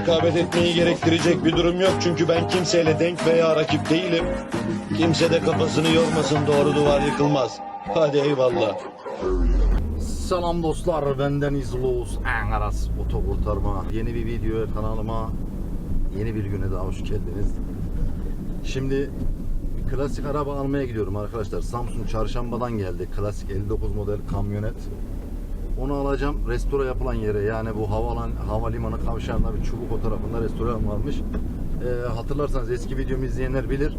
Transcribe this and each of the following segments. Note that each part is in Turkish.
rekabet etmeyi gerektirecek bir durum yok çünkü ben kimseyle denk veya rakip değilim. Kimse de kafasını yormasın doğru duvar yıkılmaz. Hadi eyvallah. Selam dostlar benden İzlus Angaras Oto Kurtarma Yeni bir videoya kanalıma Yeni bir güne daha hoş geldiniz Şimdi bir klasik araba almaya gidiyorum arkadaşlar Samsung çarşambadan geldi Klasik 59 model kamyonet Onu alacağım restore yapılan yere Yani bu havalan, havalimanı kavşağında bir çubuk o tarafında restoran varmış Ee, Hatırlarsanız eski videomu izleyenler bilir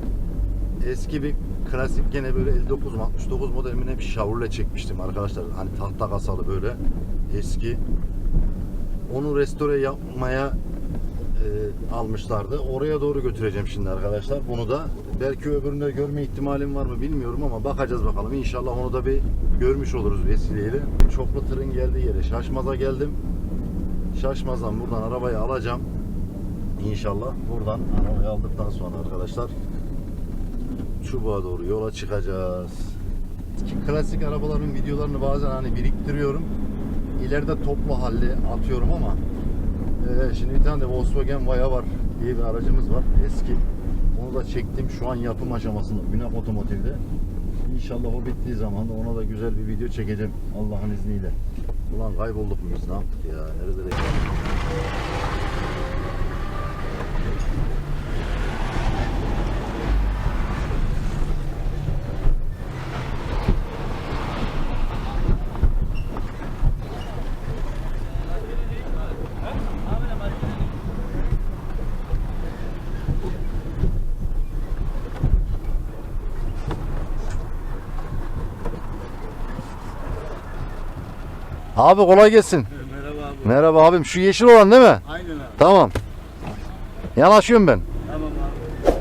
eski bir klasik gene böyle 59 mu 69 model mi ne bir Chevrolet çekmiştim arkadaşlar. Hani tahta kasalı böyle eski. Onu restore yapmaya e, almışlardı. Oraya doğru götüreceğim şimdi arkadaşlar. Bunu da belki öbüründe görme ihtimalim var mı bilmiyorum ama bakacağız bakalım. İnşallah onu da bir görmüş oluruz vesileyle. Çoklu tırın geldiği yere Şaşmaz'a geldim. Şaşmaz'dan buradan arabayı alacağım. İnşallah buradan arabayı aldıktan sonra arkadaşlar çubuğa doğru yola çıkacağız. Klasik arabaların videolarını bazen hani biriktiriyorum. İleride toplu halde atıyorum ama e, şimdi bir tane de Volkswagen Vaya var diye bir aracımız var eski. Onu da çektim şu an yapım aşamasında Günak Otomotiv'de. İnşallah o bittiği zaman da ona da güzel bir video çekeceğim Allah'ın izniyle. Ulan kaybolduk mu biz ne yaptık ya? Nerede Abi kolay gelsin. Merhaba abi. Merhaba abim. Şu yeşil olan değil mi? Aynen abi. Tamam. Yanaşıyorum ben. Tamam abi.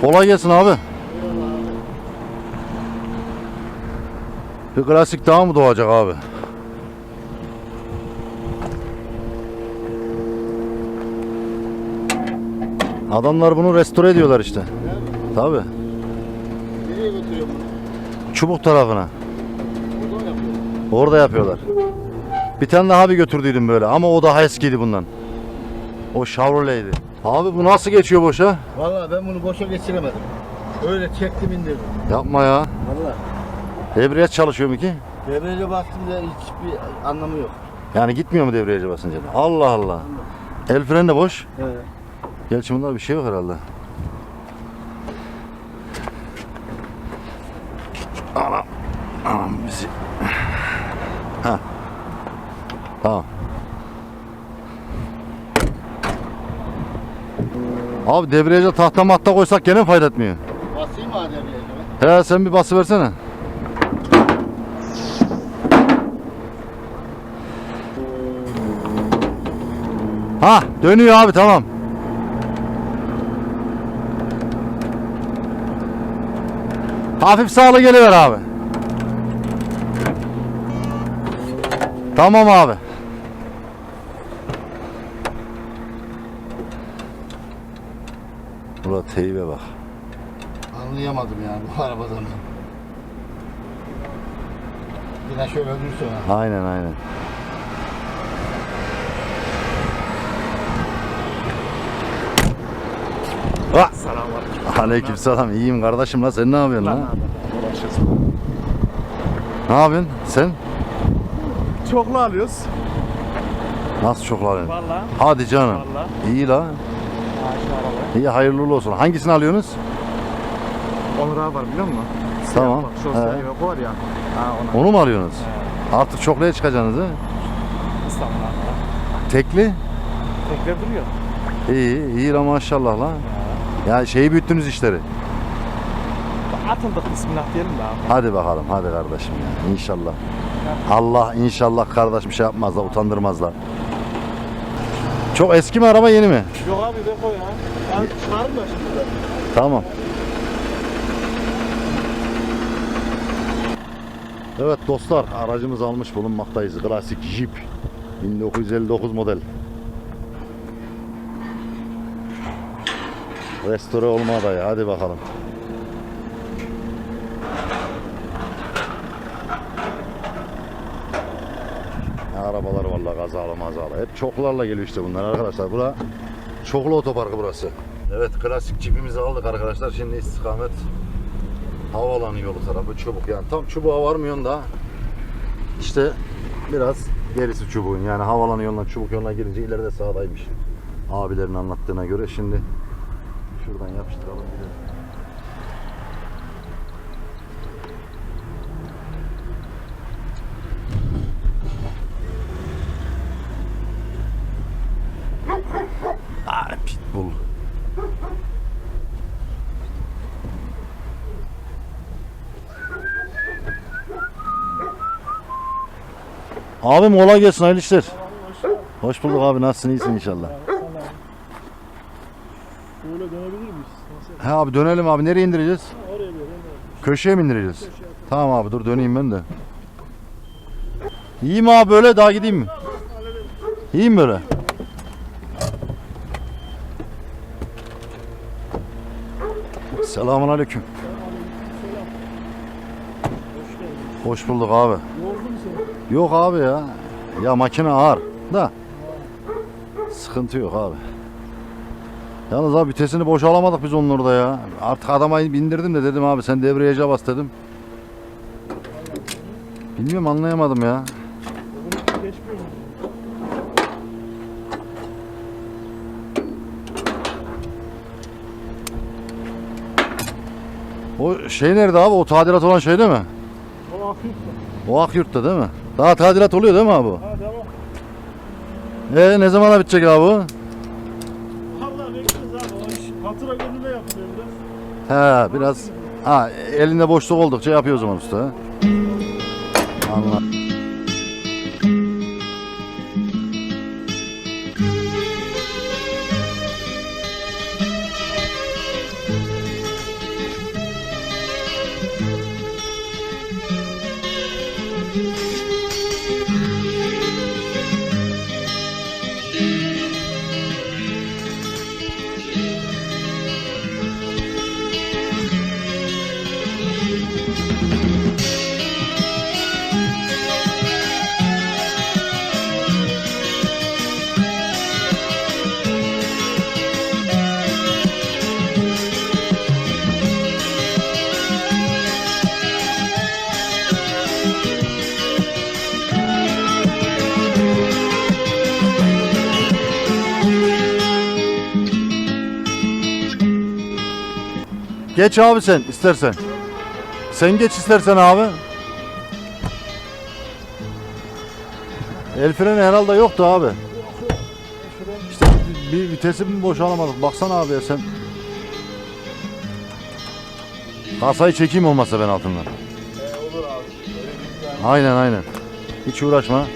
Kolay gelsin abi. Bir klasik daha mı doğacak abi? Adamlar bunu restore ediyorlar işte. Tabi. Nereye götürüyor bunu? Çubuk tarafına. Burada mı yapıyor? Orada yapıyorlar. Bir tane daha bir götürdüydüm böyle ama o daha eskiydi bundan. O Chevrolet'ydi. Abi bu nasıl geçiyor boşa? Vallahi ben bunu boşa geçiremedim. Öyle çektim indirdim. Yapma ya. Vallahi. Debriyaj çalışıyor mu ki? Devrece bastım da hiçbir anlamı yok. Yani gitmiyor mu debriyaja basınca da? Allah Allah. El freni de boş. Evet. Gerçi bunda bir şey yok herhalde. Anam bizi. Ha. Tamam. Abi debriyaja tahta mahta koysak gene fayda etmiyor. Basayım mı abi devrece? He sen bir bası versene. Ha dönüyor abi tamam. Hafif sağlı geliver abi. Tamam abi. Burada teybe bak. Anlayamadım yani bu arabadan. Yine şöyle ölürse ha. Aynen aynen. Ah! Aleyküm selam. İyiyim kardeşim lan. Sen ne yapıyorsun lan? Ne yapıyorsun? Sen? Çoklu alıyoruz. Nasıl çok alıyorsun? Valla. Hadi canım. Valla. İyi la. İyi hayırlı uğurlu olsun. Hangisini alıyorsunuz? Onur abi var biliyor musun? Tamam. Bak şu He. siyah yok var ya. Ha ona. Onu mu alıyorsunuz? Artık çokluğa çıkacaksınız ha? İstanbul'a. Tekli? Tekrar duruyor. İyi, iyi la maşallah la. Ya şeyi büyüttünüz işleri. Atıldık bismillah diyelim de abi. Hadi bakalım hadi kardeşim ya inşallah. Allah inşallah kardeş bir şey yapmazlar utandırmazlar. Çok eski mi araba yeni mi? Yok abi de koy ya. Ben çıkarım da şimdi. Tamam. Evet dostlar aracımızı almış bulunmaktayız. Klasik Jeep 1959 model. Restore olma adayı hadi bakalım. Arabalar vallahi kazalı mazalı. Hep çoklarla geliyor işte bunlar arkadaşlar. Bura çoklu otoparkı burası. Evet klasik çipimizi aldık arkadaşlar. Şimdi istikamet havaalanı yolu tarafı çubuk. Yani tam çubuğa varmıyorsun da işte biraz gerisi çubuğun. Yani havaalanı yoluna çubuk yoluna girince ileride sağdaymış. Abilerin anlattığına göre şimdi şuradan yapıştıralım gidelim. Ah, pitbull. Abim kolay gelsin hayırlı işler. Hoş bulduk abi nasılsın iyisin inşallah. Şöyle dönebilir miyiz? Nasıl? He abi dönelim abi nereye indireceğiz? Oraya bir. Köşeye mi indireceğiz? Tamam abi dur döneyim ben de. İyi mi abi böyle daha gideyim mi? İyi mi böyle? Selamun aleyküm. Hoş bulduk abi. Yok abi ya. Ya makine ağır da. Sıkıntı yok abi. Yalnız abi vitesini boş alamadık biz onun orada ya. Artık adama bindirdim de dedim abi sen debriyaja bas dedim. Bilmiyorum anlayamadım ya. O şey nerede abi? O tadilat olan şey değil mi? O akıyor da. O Akyurt'ta değil mi? Daha tadilat oluyor değil mi abi? Ha devam. E ne zamana bitecek abi bu? Vallahi bekleriz abi. O iş hatıra gönlüne yapılıyor biraz. He biraz ha elinde boşluk oldukça yapıyor o zaman usta. ha? Geç abi sen istersen. Sen geç istersen abi. El freni herhalde yoktu abi. İşte bir vitesi mi boşalamadık. Baksana abi ya sen. Kasayı çekeyim olmazsa ben altından. olur abi. Aynen aynen. Hiç uğraşma.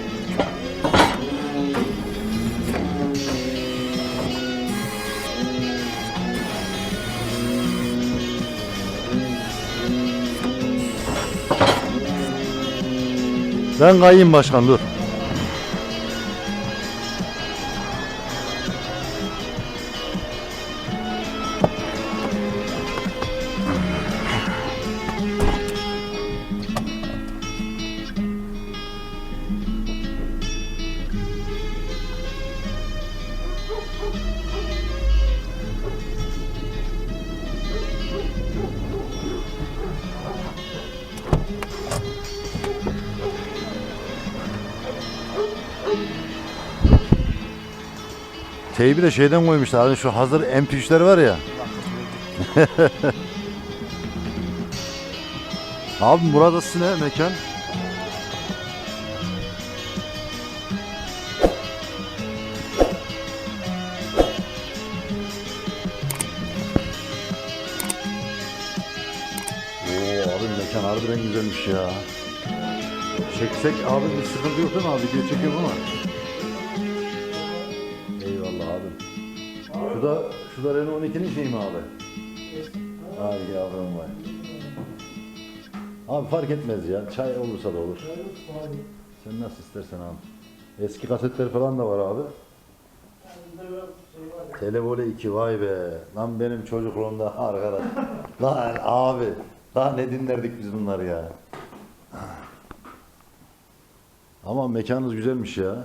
Ben kayayım başkan dur. Teybi de şeyden koymuşlar. Hani şu hazır MP3'ler var ya. Abi burası ne mekan? Mekan harbiden güzelmiş ya. Çeksek abi bir sıkıntı yok değil mi abi? Video çekiyorum ama. Şu da, şu da Renault 12'nin şeyi mi abi? Ay yavrum vay. Abi fark etmez ya. Çay olursa da olur. Sen nasıl istersen abi. Eski kasetler falan da var abi. Televole 2 vay be. Lan benim çocukluğumda arkadaş. Lan abi. Daha ne dinlerdik biz bunları ya. Ama mekanınız güzelmiş ya.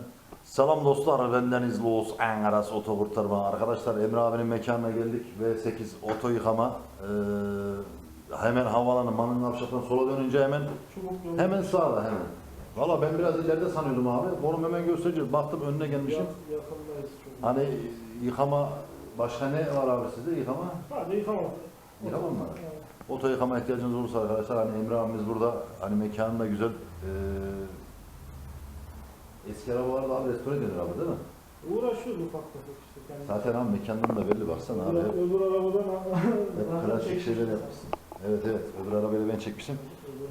Selam dostlar, bendeniz Loğuz Angaras Oto Kurtarma. Arkadaşlar Emre abinin mekanına geldik. V8 oto yıkama. Ee, hemen havalanın Manın Avşak'tan sola dönünce hemen hemen sağda hemen. Valla ben biraz ileride sanıyordum abi. Onu hemen göstereceğiz. Baktım önüne gelmişim. Yakındayız çok. Hani yıkama başka ne var abi sizde yıkama? Hadi yıkamam. Yıkama mı? Oto yıkama ihtiyacınız olursa arkadaşlar hani Emre abimiz burada hani mekanı da güzel. Ee, eski arabalar da abi restore edilir abi değil mi? Uğraşıyoruz ufak tefek işte. Kendi. Zaten abi mekandan da belli baksana abi. Hep, Öbür, arabadan hep klasik şeyler yapmışsın. Evet evet öbür arabayı da ben çekmişim.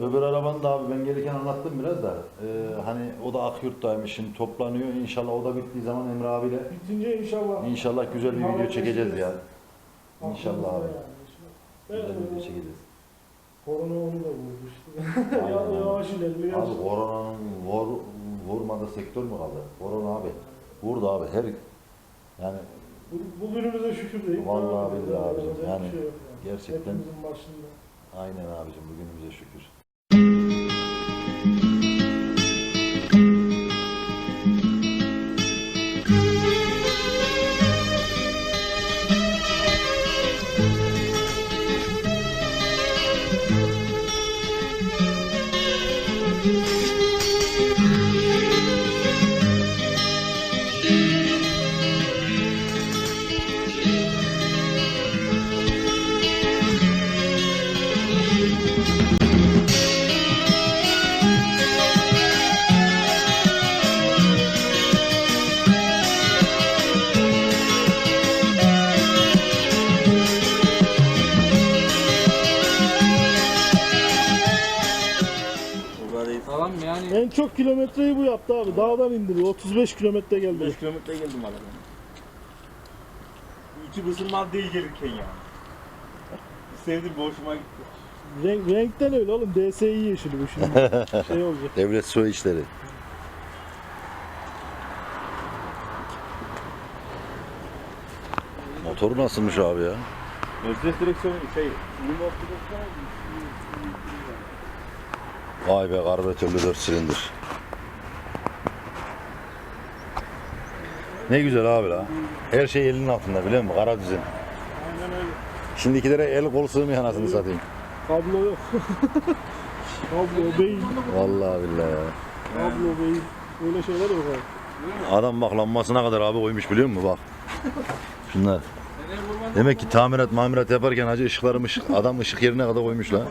Öbür arabanı da abi ben gelirken anlattım biraz da. Ee, hani o da Akyurt'taymış şimdi toplanıyor. İnşallah o da bittiği zaman Emre abiyle Bitince inşallah. inşallah güzel bir video çekeceğiz ya. İnşallah abi. yani. Güzel bir video çekeceğiz. Korona onu da vurdu işte. Aynen. Yavaş ilerliyor. Abi koronanın vur, vurmadığı sektör mü kaldı? Korona abi. Vurdu abi her yani Bu- Bugünümüze şükür değil. Vallahi billahi abicim, yani şey yok gerçekten Hepimizin başında. aynen abicim bugünümüze şükür. Çok kilometreyi bu yaptı abi. Dağdan indiriyor. 35 kilometre geldi. 5 kilometre geldim aradan. İki ısınmaz değil gelirken yani. Sevdim boşuma gitti. Renk, renkten öyle oğlum. DSI yeşili bu şimdi. şey olacak. Devlet su işleri. Motoru nasılmış abi ya? Mercedes direksiyonu şey, remote direksiyonu Vay be karbüratörlü 4 silindir. Ne güzel abi la. Her şey elinin altında biliyor musun? Kara düzen. Aynen öyle. Şimdikilere el kol sığmıyor anasını satayım. Kablo yok. Kablo, beyin. Vallahi billahi ya. Kablo, beyin. Öyle şeyler yok abi. Adam bak lambasına kadar abi koymuş biliyor musun bak. Şunlar. Demek ki tamirat mamirat yaparken acı ışıklarım ışık, adam ışık yerine kadar koymuş la.